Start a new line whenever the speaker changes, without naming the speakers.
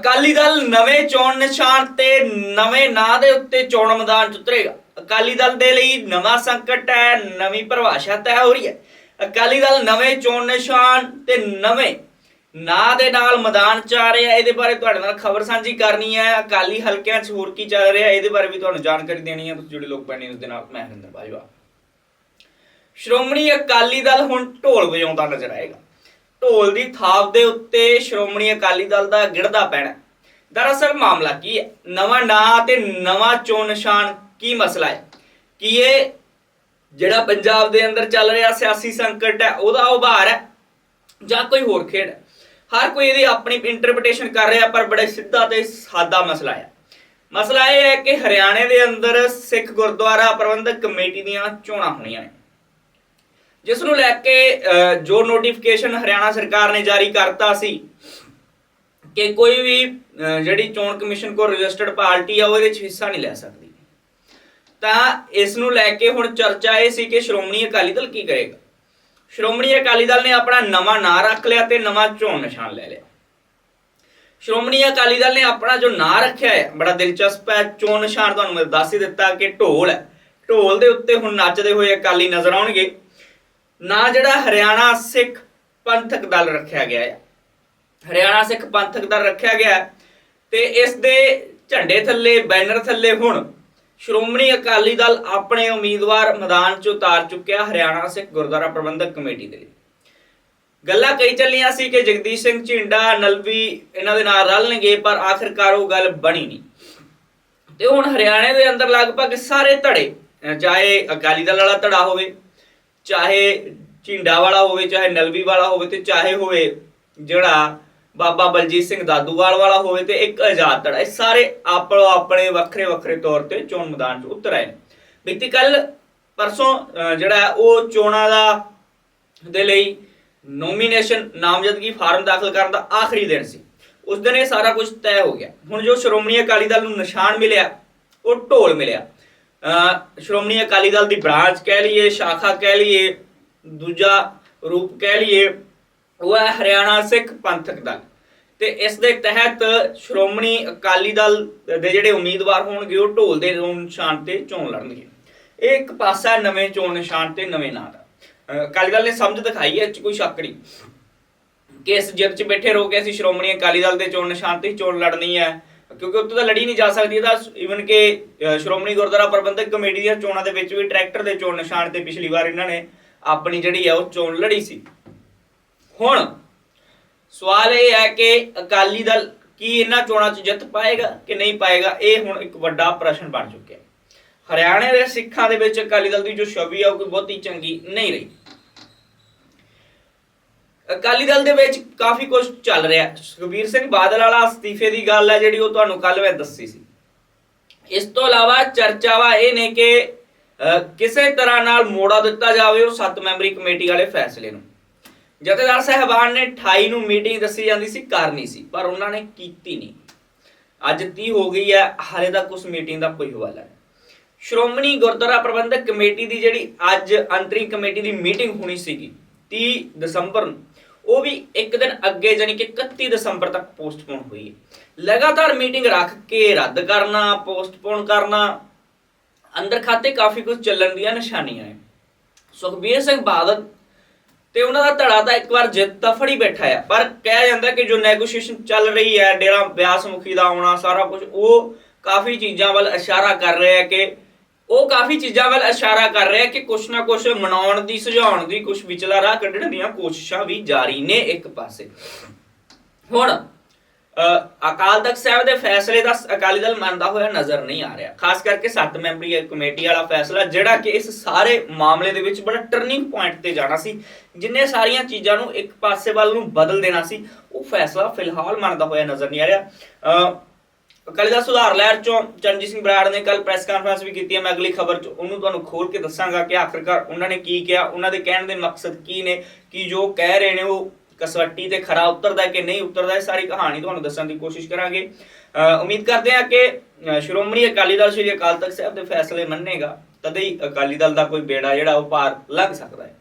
ਅਕਾਲੀ ਦਲ ਨਵੇਂ ਚੋਣ ਨਿਸ਼ਾਨ ਤੇ ਨਵੇਂ ਨਾਂ ਦੇ ਉੱਤੇ ਚੋਣ ਮੈਦਾਨ 'ਚ ਉਤਰੇਗਾ। ਅਕਾਲੀ ਦਲ ਦੇ ਲਈ ਨਵਾਂ ਸੰਕਟ ਹੈ, ਨਵੀਂ ਪਰਿਭਾਸ਼ਾ ਤੈਅ ਹੋ ਰਹੀ ਹੈ। ਅਕਾਲੀ ਦਲ ਨਵੇਂ ਚੋਣ ਨਿਸ਼ਾਨ ਤੇ ਨਵੇਂ ਨਾਂ ਦੇ ਨਾਲ ਮੈਦਾਨ 'ਚ ਆ ਰਿਹਾ। ਇਹਦੇ ਬਾਰੇ ਤੁਹਾਡੇ ਨਾਲ ਖਬਰ ਸਾਂਝੀ ਕਰਨੀ ਹੈ। ਅਕਾਲੀ ਹਲਕਿਆਂ 'ਚ ਹੋਰ ਕੀ ਚੱਲ ਰਿਹਾ, ਇਹਦੇ ਬਾਰੇ ਵੀ ਤੁਹਾਨੂੰ ਜਾਣਕਾਰੀ ਦੇਣੀ ਹੈ। ਤੁਸੀਂ ਜੁੜੇ ਲੋਕ ਪੈਣੀ ਉਸ ਦੇ ਨਾਲ ਮੈਂ ਹਰਿੰਦਰ ਬਾਜਵਾ। ਸ਼੍ਰੋਮਣੀ ਅਕਾਲੀ ਦਲ ਹੁਣ ਢੋਲ ਵਜਾਉਂਦਾ ਨਜ਼ਰ ਆਏਗਾ। ਢੋਲ ਦੀ ਥਾਪ ਦੇ ਉੱਤੇ ਸ਼੍ਰੋਮਣੀ ਅਕਾਲੀ ਦਲ ਦਾ ਗਿੜਦਾ ਪੈਣਾ ਦਰਅਸਲ ਮਾਮਲਾ ਕੀ ਹੈ? ਨਵਾਂ ਨਾਂ ਤੇ ਨਵਾਂ ਚੋਣ ਨਿਸ਼ਾਨ ਕੀ ਮਸਲਾ ਹੈ? ਕੀ ਇਹ ਜਿਹੜਾ ਪੰਜਾਬ ਦੇ ਅੰਦਰ ਚੱਲ ਰਿਹਾ ਸਿਆਸੀ ਸੰਕਟ ਹੈ, ਉਹਦਾ ਉਭਾਰ ਹੈ ਜਾਂ ਕੋਈ ਹੋਰ ਖੇਡ ਹੈ? ਹਰ ਕੋਈ ਇਹਦੀ ਆਪਣੀ ਇੰਟਰਪ੍ਰੀਟੇਸ਼ਨ ਕਰ ਰਿਹਾ, ਪਰ ਬੜਾ ਸਿੱਧਾ ਤੇ ਸਾਦਾ ਮਸਲਾ ਹੈ। ਮਸਲਾ ਇਹ ਹੈ ਕਿ ਹਰਿਆਣੇ ਦੇ ਅੰਦਰ ਸਿੱਖ ਗੁਰਦੁਆਰਾ ਪ੍ਰਬੰਧਕ ਕਮੇਟੀ ਦੀਆਂ ਚੋਣਾਂ ਹੋਣੀਆਂ ਨੇ। ਜਿਸ ਨੂੰ ਲੈ ਕੇ ਅਹ, ਜੋ ਨੋਟੀਫਿਕੇਸ਼ਨ ਹਰਿਆਣਾ ਸਰਕਾਰ ਨੇ ਜਾਰੀ ਕਰਤਾ ਸੀ ਕਿ ਕੋਈ ਵੀ ਅਹ, ਜਿਹੜੀ ਚੋਣ ਕਮਿਸ਼ਨ ਕੋਲ ਰਜਿਸਟਰਡ ਪਾਰਟੀ ਆ ਉਹ ਵਿੱਚ ਹਿੱਸਾ ਨਹੀਂ ਲੈ ਸਕਦੀ। ਤਾਂ ਇਸ ਨੂੰ ਲੈ ਕੇ ਹੁਣ ਚਰਚਾ ਇਹ ਸੀ ਕਿ ਸ਼੍ਰੋਮਣੀ ਅਕਾਲੀ ਦਲ ਕੀ ਕਰੇਗਾ? ਸ਼੍ਰੋਮਣੀ ਅਕਾਲੀ ਦਲ ਨੇ ਆਪਣਾ ਨਵਾਂ ਨਾਂ ਰੱਖ ਲਿਆ ਤੇ ਨਵਾਂ ਚੋਣ ਨਿਸ਼ਾਨ ਲੈ ਲਿਆ। ਸ਼੍ਰੋਮਣੀ ਅਕਾਲੀ ਦਲ ਨੇ ਆਪਣਾ ਜੋ ਨਾਂ ਰੱਖਿਆ ਹੈ ਬੜਾ ਦਿਲਚਸਪ ਹੈ ਚੋਣ ਨਿਸ਼ਾਨ ਤੁਹਾਨੂੰ ਮੈਂ ਦੱਸ ਹੀ ਦਿੱਤਾ ਕਿ ਢੋਲ ਹੈ। ਢੋਲ ਦੇ ਉੱਤੇ ਹੁਣ ਨੱਚਦੇ ਹੋਏ ਅਕਾਲੀ ਨਜ਼ਰ ਆਉਣਗੇ। ਨਾ ਜਿਹੜਾ ਹਰਿਆਣਾ ਸਿੱਖ ਪੰਥਕ ਦਲ ਰੱਖਿਆ ਗਿਆ ਹੈ ਹਰਿਆਣਾ ਸਿੱਖ ਪੰਥਕ ਦਲ ਰੱਖਿਆ ਗਿਆ ਹੈ ਤੇ ਇਸ ਦੇ ਝੰਡੇ ਥੱਲੇ, ਬੈਨਰ ਥੱਲੇ ਹੁਣ ਸ਼੍ਰੋਮਣੀ ਅਕਾਲੀ ਦਲ ਆਪਣੇ ਉਮੀਦਵਾਰ ਮੈਦਾਨ 'ਚ ਉਤਾਰ ਚੁੱਕਿਆ ਹਰਿਆਣਾ ਸਿੱਖ ਗੁਰਦੁਆਰਾ ਪ੍ਰਬੰਧਕ ਕਮੇਟੀ ਦੇ ਲਈ। ਗੱਲਾਂ ਕਈ ਚੱਲੀਆਂ ਸੀ ਕਿ ਜਗਦੀਸ਼ ਸਿੰਘ ਝਿੰਡਾ, ਨਲਵੀ ਇਹਨਾਂ ਦੇ ਨਾਲ ਰਲਣਗੇ, ਪਰ ਆਖਿਰਕਾਰ ਉਹ ਗੱਲ ਬਣੀ ਨਹੀਂ। ਤੇ ਹੁਣ ਹਰਿਆਣੇ ਦੇ ਅੰਦਰ ਲਗਭਗ ਸਾਰੇ ਧੜੇ, ਚਾਹੇ ਅਕਾਲੀ ਦਲ ਵਾਲਾ ਧੜਾ ਹੋਵੇ ਚਾਹੇ ਝਿੰਡਾ ਵਾਲਾ ਹੋਵੇ, ਚਾਹੇ ਨਲਵੀ ਵਾਲਾ ਹੋਵੇ ਤੇ ਚਾਹੇ ਹੋਵੇ ਜਿਹੜਾ ਬਾਬਾ ਬਲਜੀਤ ਸਿੰਘ ਦਾਦੂਵਾਲ ਵਾਲਾ ਹੋਵੇ ਤੇ ਇੱਕ ਆਜ਼ਾਦ ਧੜਾ ਇਹ ਸਾਰੇ ਆਪੋ ਆਪਣੇ ਵੱਖਰੇ ਵੱਖਰੇ ਤੌਰ ਤੇ ਚੋਣ ਮੈਦਾਨ 'ਚ ਉਤਰ ਆਏ ਨੇ। ਬੀਤੀ ਕੱਲ ਪਰਸੋਂ ਜਿਹੜਾ ਉਹ ਚੋਣਾਂ ਦਾ ਦੇ ਲਈ ਨੋਮੀਨੇਸ਼ਨ ਨਾਮਜ਼ਦਗੀ ਫਾਰਮ ਦਾਖਲ ਕਰਨ ਦਾ ਆਖਰੀ ਦਿਨ ਸੀ। ਉਸ ਦਿਨ ਇਹ ਸਾਰਾ ਕੁਝ ਤੈਅ ਹੋ ਗਿਆ। ਹੁਣ ਜੋ ਸ਼੍ਰੋਮਣੀ ਅਕਾਲੀ ਦਲ ਨੂੰ ਨਿਸ਼ਾਨ ਮਿਲਿਆ, ਉਹ ਢੋਲ ਮਿਲਿਆ। ਸ਼੍ਰੋਮਣੀ ਅਕਾਲੀ ਦਲ ਦੀ ਬ੍ਰਾਂਚ ਕਹਿ ਲਈਏ, ਸ਼ਾਖਾ ਕਹਿ ਲਈਏ, ਦੂਜਾ ਰੂਪ ਕਹਿ ਲਈਏ, ਉਹ ਹੈ ਹਰਿਆਣਾ ਸਿੱਖ ਪੰਥਕ ਦਲ। ਤੇ ਇਸ ਦੇ ਤਹਿਤ ਸ਼੍ਰੋਮਣੀ ਅਕਾਲੀ ਦਲ ਦੇ ਜਿਹੜੇ ਉਮੀਦਵਾਰ ਹੋਣਗੇ, ਉਹ ਢੋਲ ਦੇ ਨਿਸ਼ਾਨ ਤੇ ਚੋਣ ਲੜਨਗੇ। ਇਹ ਇੱਕ ਪਾਸਾ ਨਵੇਂ ਚੋਣ ਨਿਸ਼ਾਨ ਤੇ ਨਵੇਂ ਨਾਂ ਦਾ। ਅਕਾਲੀ ਦਲ ਨੇ ਸਮਝ ਦਿਖਾਈ ਹੈ, ਇਹ 'ਚ ਕੋਈ ਸ਼ੱਕ ਨਹੀਂ ਕਿ ਇਸ ਜਿੱਤ 'ਚ ਬੈਠੇ ਰਹੋ ਕੇ ਅਸੀਂ ਸ਼੍ਰੋਮਣੀ ਅਕਾਲੀ ਦਲ ਦੇ ਚੋਣ ਨਿਸ਼ਾਨ ਤੇ ਹੀ ਚੋਣ ਲੜਨੀ ਹੈ। ਕਿਉਂਕਿ ਉੱਥੇ ਤਾਂ ਲੜੀ ਨਹੀਂ ਜਾ ਸਕਦੀ ਇਹਦਾ ਇਵਨ ਕਿ ਸ਼੍ਰੋਮਣੀ ਗੁਰਦੁਆਰਾ ਪ੍ਰਬੰਧਕ ਕਮੇਟੀ ਦੀਆਂ ਚੋਣਾਂ ਦੇ ਵਿੱਚ ਵੀ ਟਰੈਕਟਰ ਦੇ ਚੋਣ ਨਿਸ਼ਾਨ ਤੇ ਪਿਛਲੀ ਵਾਰ ਇਹਨਾਂ ਨੇ ਆਪਣੀ ਜਿਹੜੀ ਹੈ ਉਹ ਚੋਣ ਲੜੀ ਸੀ। ਹੁਣ ਸਵਾਲ ਇਹ ਹੈ ਕਿ ਅਕਾਲੀ ਦਲ ਕੀ ਇਹਨਾਂ ਚੋਣਾਂ 'ਚ ਜਿੱਤ ਪਾਏਗਾ ਕਿ ਨਹੀਂ ਪਾਏਗਾ? ਇਹ ਹੁਣ ਇੱਕ ਵੱਡਾ ਪ੍ਰਸ਼ਨ ਬਣ ਚੁੱਕਿਆ। ਹੈ ਹਰਿਆਣੇ ਦੇ ਸਿੱਖਾਂ ਦੇ ਵਿੱਚ ਅਕਾਲੀ ਦਲ ਦੀ ਜੋ ਛਵੀ ਆ, ਉਹ ਕੋਈ ਬਹੁਤੀ ਚੰਗੀ ਨਹੀਂ ਰਹੀ। ਅਕਾਲੀ ਦਲ ਦੇ ਵਿੱਚ ਕਾਫੀ ਕੁਝ ਚੱਲ ਰਿਹਾ। ਸੁਖਬੀਰ ਸਿੰਘ ਬਾਦਲ ਵਾਲਾ ਅਸਤੀਫੇ ਦੀ ਗੱਲ ਹੈ ਜਿਹੜੀ ਉਹ ਤੁਹਾਨੂੰ ਕੱਲ ਮੈਂ ਦੱਸੀ ਸੀ। ਇਸ ਤੋਂ ਇਲਾਵਾ ਚਰਚਾਵਾ ਇਹ ਨੇ ਕਿ ਕਿਸੇ ਤਰ੍ਹਾਂ ਨਾਲ ਮੋੜਾ ਦਿੱਤਾ ਜਾਵੇ ਉਹ ਸੱਤ ਮੈਂਬਰੀ ਕਮੇਟੀ ਵਾਲੇ ਫੈਸਲੇ ਨੂੰ। ਜਥੇਦਾਰ ਸਾਹਿਬਾਨ ਨੇ 28 ਨੂੰ ਮੀਟਿੰਗ ਦੱਸੀ ਜਾਂਦੀ ਸੀ, ਕਰਨੀ ਸੀ, ਪਰ ਉਹਨਾਂ ਨੇ ਕੀਤੀ ਨਹੀਂ। ਅੱਜ 30 ਹੋ ਗਈ ਹੈ, ਹਾਲੇ ਤੱਕ ਉਸ ਮੀਟਿੰਗ ਦਾ ਕੋਈ ਹਵਾਲਾ ਨਹੀਂ। ਸ਼੍ਰੋਮਣੀ ਗੁਰਦੁਆਰਾ ਪ੍ਰਬੰਧਕ ਕਮੇਟੀ ਦੀ ਜਿਹੜੀ ਅੱਜ ਅੰਤਰਿਮ ਕਮੇਟੀ ਦੀ ਮੀਟਿੰਗ ਹੋਣੀ ਸੀਗੀ 30 ਦਸੰਬਰ ਨੂੰ। ਉਹ ਵੀ ਇੱਕ ਦਿਨ ਅੱਗੇ ਜਾਨੀ ਕਿ 31 ਦਸੰਬਰ ਤੱਕ ਪੋਸਟਪੋਨ ਹੋਈ ਹੈ। ਲਗਾਤਾਰ ਮੀਟਿੰਗ ਰੱਖ ਕੇ ਰੱਦ ਕਰਨਾ ਪੋਸਟਪੋਨ ਕਰਨਾ, ਅੰਦਰ ਖਾਤੇ ਕਾਫੀ ਕੁਝ ਚੱਲਣ ਦੀਆਂ ਨਿਸ਼ਾਨੀਆਂ ਨੇ। ਸੁਖਬੀਰ ਸਿੰਘ ਬਾਦਲ ਤੇ ਉਹਨਾਂ ਦਾ ਧੜਾ ਤਾਂ ਇੱਕ ਵਾਰ ਜਿੱਤ ਤਾਂ ਫੜੀ ਬੈਠਾ ਹੈ ਪਰ ਕਿਹਾ ਜਾਂਦਾ ਕਿ ਜੋ ਨੈਗੋਸ਼ੀਏਸ਼ਨ ਚੱਲ ਰਹੀ ਹੈ, ਡੇਰਾ ਬਿਆਸ ਮੁਖੀ ਦਾ ਆਉਣਾ, ਸਾਰਾ ਕੁਝ ਉਹ ਕਾਫੀ ਚੀਜ਼ਾਂ ਵੱਲ ਇਸ਼ਾਰਾ ਕਰ ਰਿਹਾ ਹੈ ਕਿ ਉਹ ਕਾਫੀ ਚੀਜ਼ਾਂ ਵੱਲ ਇਸ਼ਾਰਾ ਕਰ ਰਿਹਾ ਕਿ ਕੁਛ ਨਾ ਕੁਛ ਮਨਾਉਣ ਦੀ ਸੁਝਾਉਣ ਦੀ ਕੁਛ ਵਿਚਲਾ ਰਾਹ ਕੱਢਣ ਦੀਆਂ ਕੋਸ਼ਿਸ਼ਾਂ ਵੀ ਜਾਰੀ ਨੇ ਇੱਕ ਪਾਸੇ। ਹੁਣ ਅਕਾਲ ਤਖਤ ਸਾਹਿਬ ਦੇ ਫੈਸਲੇ ਦਾ ਅਕਾਲੀ ਦਲ ਮੰਨਦਾ ਹੋਇਆ ਨਜ਼ਰ ਨਹੀਂ ਆ ਰਿਹਾ। ਖਾਸ ਕਰਕੇ ਸੱਤ ਮੈਂਬਰੀ ਕਮੇਟੀ ਵਾਲਾ ਫੈਸਲਾ ਜਿਹੜਾ ਕਿ ਇਸ ਸਾਰੇ ਮਾਮਲੇ ਦੇ ਵਿੱਚ ਬੜਾ ਟਰਨਿੰਗ ਪੁਆਇੰਟ ਤੇ ਜਾਣਾ ਸੀ। ਜਿੰਨੇ ਸਾਰੀਆਂ ਚੀਜ਼ਾਂ ਨੂੰ ਇੱਕ ਪਾਸੇ ਵੱਲ ਨੂੰ ਬਦਲ ਦੇਣਾ ਸੀ ਉਹ ਫੈਸਲਾ ਫਿਲਹਾਲ ਮੰਨਦਾ ਹੋਇਆ ਨਜ਼ਰ ਨਹੀਂ ਆ ਰਿਹਾ। ਅ, ਅਕਾਲੀ ਦਲ ਸੁਧਾਰ ਲਹਿਰ ਚੋਂ ਚਰਨਜੀਤ ਸਿੰਘ ਬਰਾੜ ਨੇ ਕੱਲ ਪ੍ਰੈਸ ਕਾਨਫਰੰਸ ਵੀ ਕੀਤੀ ਹੈ, ਮੈਂ ਅਗਲੀ ਖਬਰ ਚ ਉਹਨੂੰ ਤੁਹਾਨੂੰ ਖੋਲ ਕੇ ਦੱਸਾਂਗਾ ਕਿ ਆਖਰਕਾਰ ਉਹਨਾਂ ਨੇ ਕੀ ਕਿਹਾ, ਉਹਨਾਂ ਦੇ ਕਹਿਣ ਦੇ ਮਕਸਦ ਕੀ ਨੇ, ਕਿ ਜੋ ਕਹਿ ਰਹੇ ਨੇ ਉਹ ਕਸਵੱਟੀ ਤੇ ਖਰਾ ਉਤਰਦਾ ਕਿ ਨਹੀਂ ਉਤਰਦਾ ਇਹ ਸਾਰੀ ਕਹਾਣੀ ਤੁਹਾਨੂੰ ਦੱਸਣ ਦੀ ਕੋਸ਼ਿਸ਼ ਕਰਾਂਗੇ। ਉਮੀਦ ਕਰਦੇ ਹਾਂ ਕਿ ਸ਼੍ਰੋਮਣੀ ਅਕਾਲੀ ਦਲ ਸ਼੍ਰੀ ਅਕਾਲ ਤਖਤ ਸਾਹਿਬ ਦੇ ਫੈਸਲੇ ਮੰਨੇਗਾ, ਤਦੇ ਹੀ ਅਕਾਲੀ ਦਲ ਦਾ ਕੋਈ ਬੇੜਾ ਜਿਹੜਾ ਉਹ ਪਾਰ ਲੰਘ ਸਕਦਾ ਹੈ।